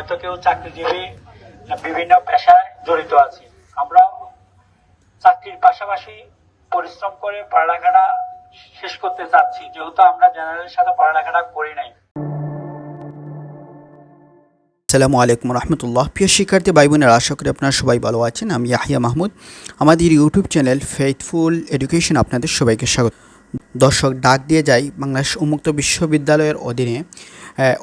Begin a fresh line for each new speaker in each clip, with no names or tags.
হয়তো কেউ চাকরিজীবী বিভিন্ন পেশায় জড়িত আছে। আমরা চাকরির পাশাপাশি পরিশ্রম করে পড়ালেখাটা শেষ করতে চাচ্ছি, যেহেতু আমরা জেনারেলের সাথে পড়ালেখাটা করি নাই।
আসসালামু আলাইকুম রহমতুল্লাহ। প্রিয় শিক্ষার্থী ভাই বোনেরা আশা করি আপনারা সবাই ভালো আছেন। আমি ইয়াহিয়া মাহমুদ। আমাদের ইউটিউব চ্যানেল ফেথফুল এডুকেশন আপনাদের সবাইকে স্বাগত। দর্শক, ডাক দিয়ে যাই বাংলাদেশ উন্মুক্ত বিশ্ববিদ্যালয়ের অধীনে।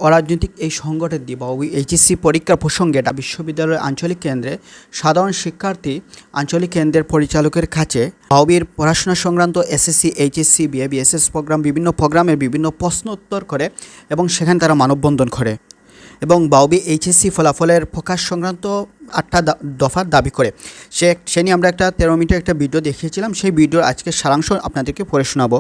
অরাজনৈতিক এই সংগঠন দিয়ে বা এইচএসসি পরীক্ষার প্রসঙ্গে এটা বিশ্ববিদ্যালয়ের আঞ্চলিক কেন্দ্রে সাধারণ শিক্ষার্থী আঞ্চলিক কেন্দ্রের পরিচালকের কাছে বাউবির পড়াশোনা সংক্রান্ত SSC, HSC, BA, BSS program, বিভিন্ন প্রোগ্রামের বিভিন্ন প্রশ্ন উত্তর করে এবং সেখানে তারা মানববন্ধন করে এবং বাউবি এইচএসসি ফলাফলের প্রকাশ সংক্রান্ত আটটা দফার দাবি করে। সে সে নিয়ে আমরা একটা তেরো মিনিটের একটা ভিডিও দেখিয়েছিলাম। সেই ভিডিওর আজকে সারাংশ আপনাদেরকে পড়ে শোনাবো।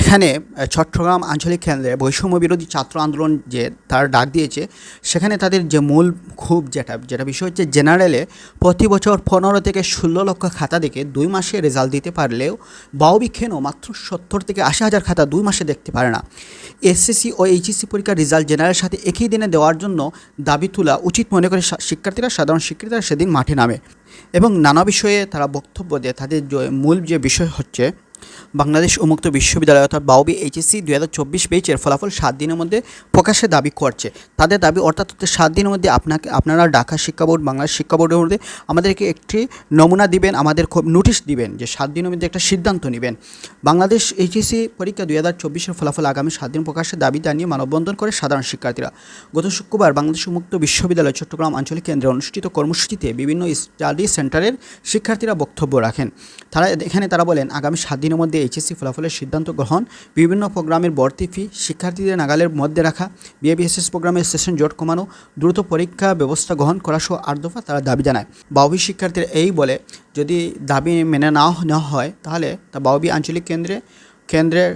এখানে চট্টগ্রাম আঞ্চলিক কেন্দ্রে বৈষম্য বিরোধী ছাত্র আন্দোলন যে তার ডাক দিয়েছে, সেখানে তাদের যে মূল খুব যেটা যেটা বিষয় হচ্ছে জেনারেলে প্রতি বছর পনেরো থেকে ষোলো লক্ষ খাতা দেখে দুই মাসে রেজাল্ট দিতে পারলেও বাউবি কেন মাত্র সত্তর থেকে আশি হাজার খাতা দুই মাসে দেখতে পারে না। এসএসসি ও এইচএসসি পরীক্ষার রেজাল্ট জেনারেলের সাথে একই দিনে দেওয়ার জন্য দাবি তোলা উচিত মনে করে শিক্ষার্থীরা, সাধারণ শিক্ষার্থীরা সেদিন মাঠে নামে। এবং নানা বিষয়ে তারা বক্তব্য দেয়, তাদের মূল যে বিষয় হচ্ছে বাংলাদেশ উন্মুক্ত বিশ্ববিদ্যালয় অর্থাৎ বাউবি এইচএসসি দুই হাজার চব্বিশ বেচের ফলাফল সাত দিনের মধ্যে প্রকাশের দাবি করছে। তাদের দাবি অর্থাৎ সাত দিনের মধ্যে আপনাকে, আপনারা ঢাকা শিক্ষা বোর্ড, বাংলাদেশ শিক্ষা বোর্ডের মধ্যে আমাদেরকে একটি নমুনা দিবেন, আমাদের খুব নোটিশ দিবেন যে সাত দিনের মধ্যে একটা সিদ্ধান্ত নেবেন। বাংলাদেশ এইচএসসি পরীক্ষা দুই হাজার চব্বিশের ফলাফল আগামী সাত দিন প্রকাশের দাবি জানিয়ে মানববন্ধন করে সাধারণ শিক্ষার্থীরা। গত শুক্রবার বাংলাদেশ উন্মুক্ত বিশ্ববিদ্যালয় চট্টগ্রাম আঞ্চলিক কেন্দ্রে অনুষ্ঠিত কর্মসূচিতে বিভিন্ন স্টাডি সেন্টারের শিক্ষার্থীরা বক্তব্য রাখেন। তারা এখানে তারা বলেন, আগামী সাত দিনের মধ্যে এইচএসসি ফলাফলের সিদ্ধান্ত গ্রহণ, বিভিন্ন প্রোগ্রামের ভর্তি ফি, শিক্ষার্থীদের নাগালের মধ্যে রাখা, বিএবিএসএস প্রোগ্রামের সেশন জট কমানো, দ্রুত পরীক্ষা ব্যবস্থা গ্রহণ করা সহ আট দফা তারা দাবি জানায়। বাউবি শিক্ষার্থীরা এই বলে, যদি দাবি মেনে না নেওয়া হয়, তাহলে তা বাউবি আঞ্চলিক কেন্দ্রে কেন্দ্রের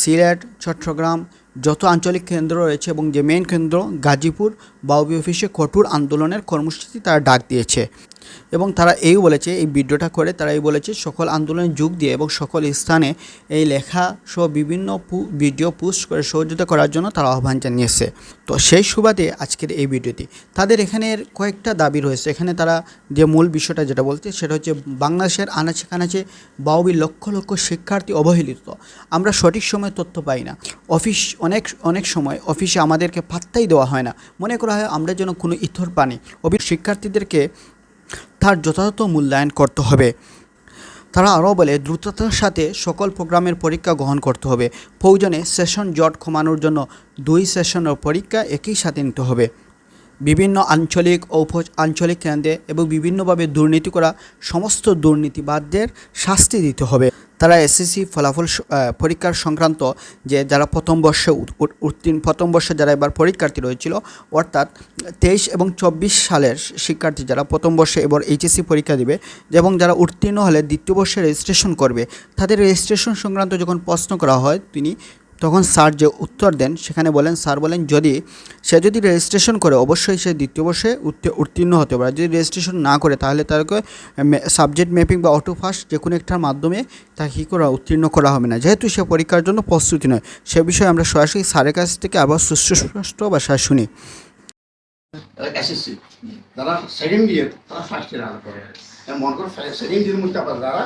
সিলেট, চট্টগ্রাম, যত আঞ্চলিক কেন্দ্র রয়েছে এবং যে মেন কেন্দ্র, গাজীপুর, বাউবি অফিসে কঠোর আন্দোলনের কর্মসূচি তারা ডাক দিয়েছে। এবং তারা এই বলেছে, এই ভিডিওটা করে তারা এই বলেছে, সকল আন্দোলনে যোগ দিয়ে এবং সকল স্থানে এই লেখা সহ বিভিন্ন ভিডিও পোস্ট করে সহযোগিতা করার জন্য তারা আহ্বান জানিয়েছে। তো সেই সুবাদে আজকের এই ভিডিওটি। তাদের এখানের কয়েকটা দাবি রয়েছে। এখানে তারা যে মূল বিষয়টা যেটা বলতে সেটা হচ্ছে বাংলাদেশের আনাচে কানাচে বাউবি লক্ষ লক্ষ শিক্ষার্থী অবহেলিত। আমরা সঠিক সময় তথ্য পাই না। অফিস অনেক অনেক সময় অফিসে আমাদেরকে পাত্তাই দেওয়া হয় না। মনে করা হয় আমরা যেন কোনো ইথর পানি। অভি শিক্ষার্থীদেরকে তার যথাযথ মূল্যায়ন করতে হবে। তারা আরও বলে, দ্রুততার সাথে সকল প্রোগ্রামের পরীক্ষা গ্রহণ করতে হবে। প্রয়োজনে সেশন জট কমানোর জন্য দুই সেশনের পরীক্ষা একই সাথে নিতে হবে। বিভিন্ন আঞ্চলিক ও উপ আঞ্চলিক কেন্দ্রে এবং বিভিন্নভাবে দুর্নীতি করা সমস্ত দুর্নীতিবাদদের শাস্তি দিতে হবে। তারা এসএসসি ফলাফল পরীক্ষার সংক্রান্ত যে যারা প্রথম বর্ষে উত- উত- উত্তীর্ণ, প্রথম বর্ষে যারা এবার পরীক্ষার্থী রয়েছিল, অর্থাৎ তেইশ এবং চব্বিশ সালের শিক্ষার্থী যারা প্রথম বর্ষে এবার এইচএসসি পরীক্ষা দেবে এবং যারা উত্তীর্ণ হলে দ্বিতীয় বর্ষে রেজিস্ট্রেশন করবে, তাদের রেজিস্ট্রেশন সংক্রান্ত যখন প্রশ্ন করা হয়, তিনি তখন স্যার যে উত্তর দেন, সেখানে বলেন, স্যার বলেন, যদি সে যদি রেজিস্ট্রেশন করে, অবশ্যই সে দ্বিতীয় বর্ষে উত্তীর্ণ হতে পারে। যদি রেজিস্ট্রেশন না করে, তাহলে তাকে সাবজেক্ট ম্যাপিং বা অটো ফার্স্ট যে কোনো একটার মাধ্যমে তাকে কী করা, উত্তীর্ণ করা হবে না। যেহেতু সে পরীক্ষার জন্য প্রস্তুতি নয়, সে বিষয়ে আমরা সরাসরি স্যারের কাছ থেকে আবার সুস্পষ্ট ভাষায় শুনি।
সেকেন্ড ইয়ার তারা ফার্স্ট ইয়ার করে। মনে করো সেকেন্ড ইয়ার মধ্যে আবার যারা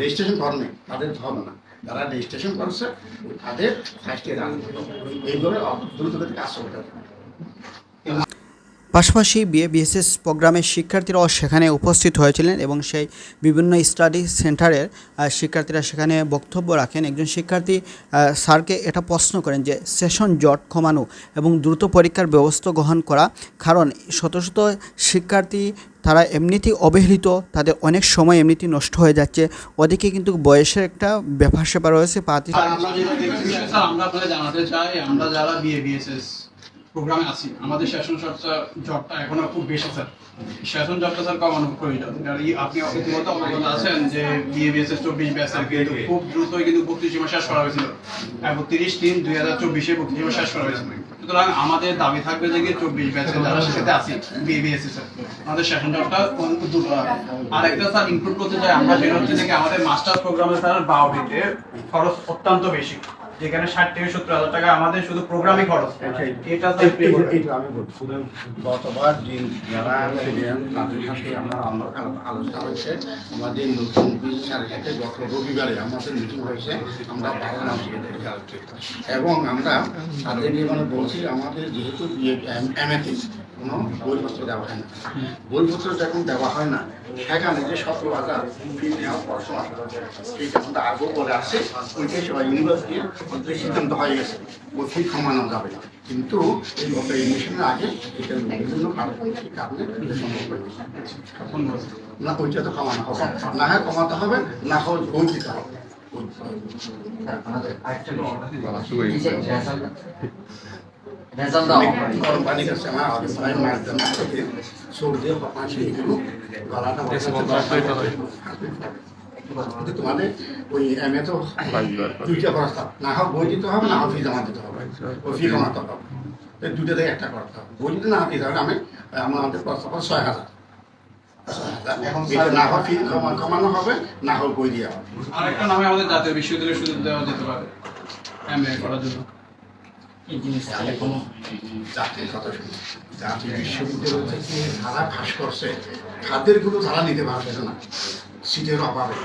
রেজিস্ট্রেশন করে নাই তাদের হবে না। যারা রেজিস্ট্রেশন করছে তাদের ফার্স্ট ইয়ার হবে। এইভাবে দ্রুত কাজ চলতে
পাশাপাশি বিএ বিএসএস প্রোগ্রামের শিক্ষার্থীরাও সেখানে উপস্থিত হয়েছিলেন এবং সেই বিভিন্ন স্টাডি সেন্টারের শিক্ষার্থীরা সেখানে বক্তব্য রাখেন। একজন শিক্ষার্থী স্যারকে এটা প্রশ্ন করেন যে, সেশন জট কমানো এবং দ্রুত পরীক্ষার ব্যবস্থা গ্রহণ করা, কারণ শত শত শিক্ষার্থী তারা এমনিতেই অবহেলিত, তাদের অনেক সময় এমনিতেই নষ্ট হয়ে যাচ্ছে। ওদিকে কিন্তু বয়সের একটা ব্যাপার স্যাপার রয়েছে, পাতি
আমরা যারা বিএ বিএসএস প্রোগ্রামে আছি। আমাদের শাসন চর্চা জবটা এখনও খুব বেশি স্যার। শাসন জবটা স্যার কমানো প্রয়োজন কারণ আপনি ইতিমধ্যে অবগত আছেন যে বিএ বিএসএস চব্বিশ ব্যাচের কিন্তু খুব দ্রুতই কিন্তু বত্রিশ সীমা শেষ করা হয়েছিল। একত্রিশ তিন দুই হাজার চব্বিশে বত্রিশ সীমা শেষ করা হয়েছিল। সুতরাং আমাদের দাবি থাকবে যে কি চব্বিশ ব্যাচে যারা সাথে আছি বিএ বিএসএস আমাদের শাসন জবটা দ্রুত আর একটা স্যার ইনক্লুড করতে চাই আমরা যেটা হচ্ছে যে আমাদের মাস্টার্স প্রোগ্রামে স্যার বাউডিতে খরচ অত্যন্ত বেশি। যেখানে ষাট থেকে সত্তর হাজার টাকা আমাদের শুধু প্রোগ্রামই খরচ এটা তো
আমি বলছি। শুধু গতবার যে যারা তাদের সাথে আমরা আমার আলো- আলোচনা হয়েছে। আমাদের নতুন বিশালের সাথে গত রবিবারে আমাদের মিটিং হয়েছে। আমরা বারো মাস এবং আমরা তাদেরকে মানে বলছি আমাদের যেহেতু এম এমএতে কোনো বইপত্র দেওয়া হয় না। বইপত্র যখন দেওয়া হয় না। সেখানে যে সতেরো হাজার ফি নেওয়া পড়াশোনা সেইটা আমাদের আগেও বলে আসছে ওইটাই সবাই ইউনিভার্সিটির মধ্যে সিদ্ধান্ত হয়ে গেছে। ওই ফি কমানো যাবে না। কিন্তু এই গত এডমিশনের আগে এটা বিভিন্ন কারণে কারণে সম্ভব হয়নি। না ওইটা তো কমানো হবে। না হয় কমাতে হবে না হয় বই দিতে হবে।
রেজাল্ট দাও।
কোম্পানি কাছে আমার প্রায় মাস দেন সর্দি পাঁচশো এগুলো গলাটা কিন্তু তোমাদের ওই এম এ তো দুইটা খরচা না হোক বই দিতে হবে না হোক ফি জমা দিতে হবে। ওই ফি কমাতে হবে। এই দুটো থেকে একটা করতে হবে। বই যদি না দিতে হবে আমি আমাদের ছয় হাজার। না হোক ফি কমা- কমানো হবে না হোক বই দেওয়া হবে।
আরেকটা নামে আমাদের জাতীয় বিশ্ববিদ্যালয়ের সুযোগ দেওয়া যেতে পারে এম এ করার জন্য।
আমি কোনো জাতির কথা শুনি জাতীয় বিশ্ববিদ্যালয় থেকে যারা ফাঁস করছে খাদ্যেরগুলো তারা নিতে পারছে না সিটের অভাবে।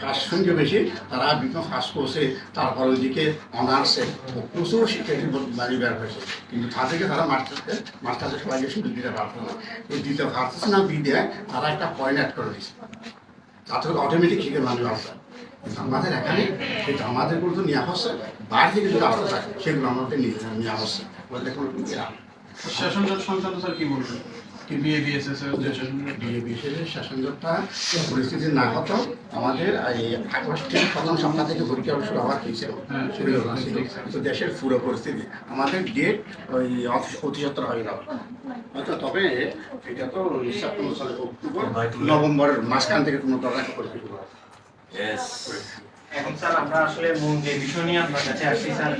ফার্স্ট সঙ্গে বেশি তারা বিভিন্ন ফার্স্ট করছে, তারপর ওইদিকে অনার্সে প্রচুর শিক্ষার্থী বাড়ি বের হয়েছে। কিন্তু তাদেরকে তারা মাস্টারকে মাস্টারদের সবাইকে সুযোগ দিতে পারতো না। এই দিতে পারতেছে না বিদে তারা একটা পয়েন্ট অ্যাড করে দিচ্ছে তাতে অটোমেটিক শিখে মানুষ আসবে আমাদের এখানে কিন্তু আমাদেরগুলো তো নিয়ে হচ্ছে বাইরে থেকে যদি আসতে থাকে সেগুলো আমাদের নিয়ে নেওয়া হচ্ছে ওদের কোনো
সংক্রান্ত স্যার কি বলবেন?
শাসনযোগটা পরিস্থিতি না হতো আমাদের এই আগস্টের প্রথম সপ্তাহ থেকে ভর্তি শুরু হওয়ার হয়েছিল
হ্যাঁ,
শুরু তো দেশের পুরো পরিস্থিতি। আমাদের ডেট ওই অতি- অতিসত্তর হয়ে গেল। হয়তো তবে এটা তো সেপ্টেম্বর সালে অক্টোবর নভেম্বরের মাঝখান থেকে কোনো দরকার পরিস্থিতি
এখন স্যার আমরা আসলে মূল যে বিষয় নিয়ে আপনার কাছে আসছি স্যার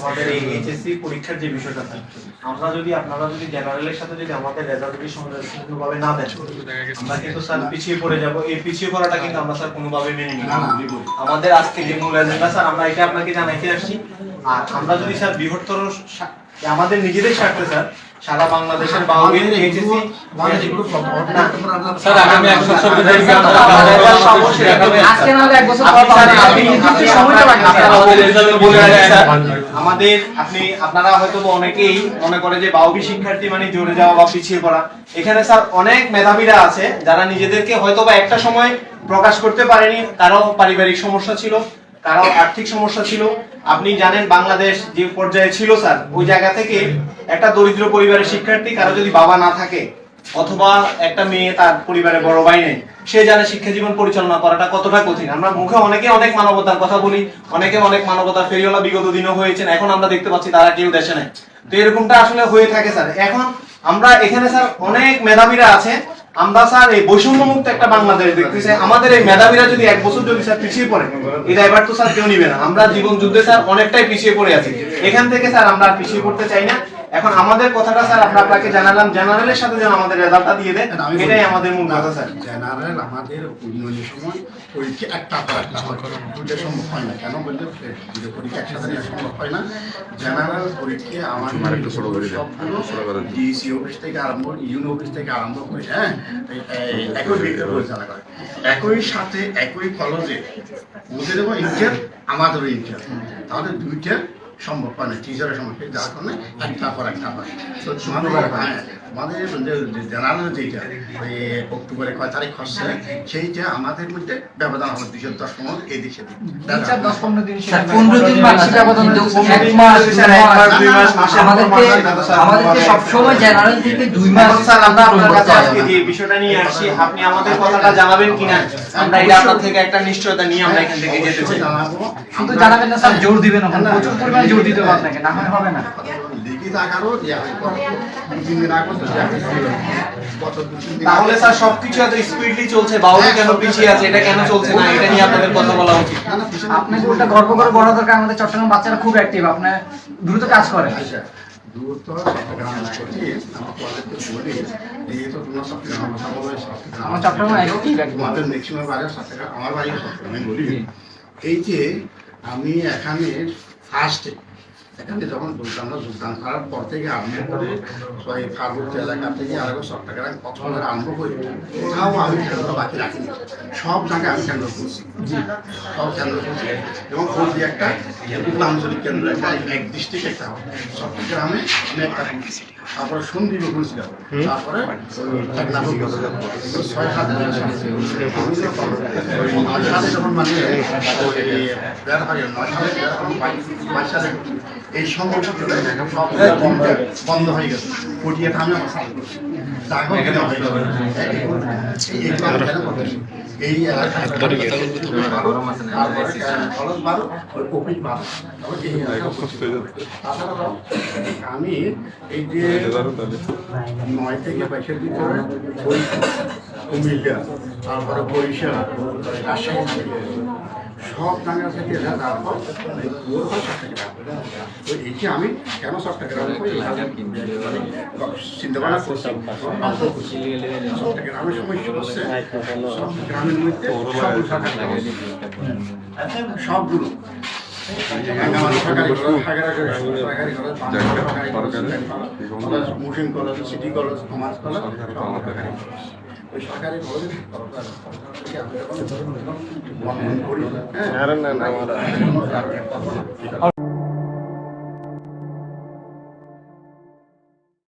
আমাদের এই এইচএসসি পরীক্ষার যে বিষয়টা স্যার আমরা যদি আপনারা যদি জেনারেলের সাথে যদি আমাদের রেজাল্ট যদি সম্পূর্ণভাবে না দেন আমরা কিন্তু স্যার পিছিয়ে পড়ে যাব। এই পিছিয়ে পড়াটা কিন্তু আমরা স্যার কোনোভাবে মেনে নিই আমাদের আজকে যে মূল এজেন্ডা স্যার আমরা এটা আপনাকে জানাইতে আসছি। আর আমরা যদি স্যার বৃহত্তর আমাদের নিজেদের স্বার্থে স্যার সারা বাংলাদেশের
আমাদের
আপনি আপনারা হয়তো অনেকেই মনে করে যে বাউবি শিক্ষার্থী মানে জোরে যাওয়া বা পিছিয়ে পড়া এখানে স্যার অনেক মেধাবীরা আছে যারা নিজেদেরকে হয়তো বা একটা সময় প্রকাশ করতে পারেনি তারাও পারিবারিক সমস্যা ছিল কারও আর্থিক সমস্যা ছিল। আপনি জানেন বাংলাদেশ যে পর্যায়ে ছিল স্যার, ওই জায়গা থেকে একটা দরিদ্র পরিবারের শিক্ষার্থী কারও যদি বাবা না থাকে অথবা একটা মেয়ে তার পরিবারে বড় ভাই নেই, সে জানে শিক্ষা জীবন পরিচালনা করাটা কতটা কঠিন। আমরা মুখে অনেকে অনেক মানবতার কথা বলি, অনেকে অনেক মানবতার ফেরিওয়ালা বিগত দিনও হয়েছেন, এখন আমরা দেখতে পাচ্ছি তারা কেউ দেশে নেই। তো এরকমটা আসলে হয়ে থাকে স্যার। এখন আমরা এখানে স্যার অনেক মেধাবীরা আছে আমরা স্যার এই বৈষম্য মুক্ত একটা বাংলাদেশ দেখতেছি। আমাদের এই মেধাবীরা যদি এক বছর যদি স্যার পিছিয়ে পড়ে, এটা এবার তো স্যার কেউ নিবে না। আমরা জীবন যুদ্ধে স্যার অনেকটাই পিছিয়ে পড়ে আছি। এখান থেকে স্যার আমরা আর পিছিয়ে পড়তে চাই না। এখন আমাদের কথাটা স্যার আমরা আপনাকে জানালাম জেনারেলের সাথে যেন আমাদের রেজাল্টটা দিয়ে
বলি-
এটাই আমাদের মূল কথা স্যার।
জেনারেল আমাদের উন্নয়নের সময় পরীক্ষা একটা পর একটা দুটো সম্ভব হয় না। কেন বললে? দুটো পরীক্ষা একসাথে নেওয়া সম্ভব হয় না। জেনারেল পরীক্ষা আমাদের সবগুলো ডিসি অফিস থেকে আরম্ভ ইউনি অফিস থেকে আরম্ভ করে হ্যাঁ একই বিক্রি পরিচালনা করে। একই সাথে একই কলেজে ওদেরও ইন্টার আমাদেরও ইন্টার তাহলে দুইটা সম্ভব হয় না টিচারের সমস্যা যার কারণে হয় তো হ্যাঁ, আমাদের যে জেনারেল যেটা ওই অক্টোবরে কয় তারিখ হচ্ছে সেইটা আমাদের মধ্যে ব্যবধান হবে দুশো দশ পনেরো
এক
এক জানাবেন
না স্যার জোর দিবেন প্রচুর পরিমাণে জোর দিতে হবে আপনাকে না হয় হবে না।
লিখিত আকারও দেওয়া হয়। দু তিন দিন আগে।
তাহলে স্যার সবকিছু এত স্পিডলি চলছে বাউলি কেন পিছিয়ে আছে? এটা কেন চলছে না? এটা নিয়ে আপনাদের কথা বলা উচিত।
না, না,
আপনাকে ওটা গর্ব করে বলা দরকার। আমাদের চট্টগ্রাম বাচ্চারা খুব অ্যাক্টিভ আপনি দ্রুত কাজ করেন।
আচ্ছা, আমার চট্টগ্রাম-
আমার
বাড়ি বলি। এই যে আমি এখানে ফার্স্টে এখানে যখন যোগদান যোগদান করার পর থেকে আরম্ভ করে ওই ফার্মুর্তি এলাকা থেকে আরও চট্টগ্রাম কক্সবাজার আরম্ভ করি কোথাও আমি কেন্দ্র বাকি রাখিনি। সব জায়গায় আমি কেন্দ্র করছি। সব কেন্দ্র করছি। এবং কোর্দি একটা আঞ্চলিক কেন্দ্র একটা এক ডিস্ট্রিক্ট একটা চট্টগ্রামে আমি একটা করছি তারপরে সন্দীপ করেছিলাম তারপরে ছয় সাত সালে যখন মানে নয় সালে বাইশ সালে এই সব বন্ধ বন্ধ হয়ে গেছে। হয়ে এই আমি? এই যে নয় থেকে বাইশের ভিতরে কুমিল্লা তারপরে বরিশাল রাজশাহী। সব থেকে আমি কেন চট্টগ্রাম মানে চিন্তা করছি ভাবনা করছি। চট্টগ্রামের সমস্যা হচ্ছে সব গ্রামের মধ্যে। সবগুলো Muslim college, city college, commerce college. ওই সরকারি কলেজে আছে, যখন বন্ধন করি, হ্যাঁ,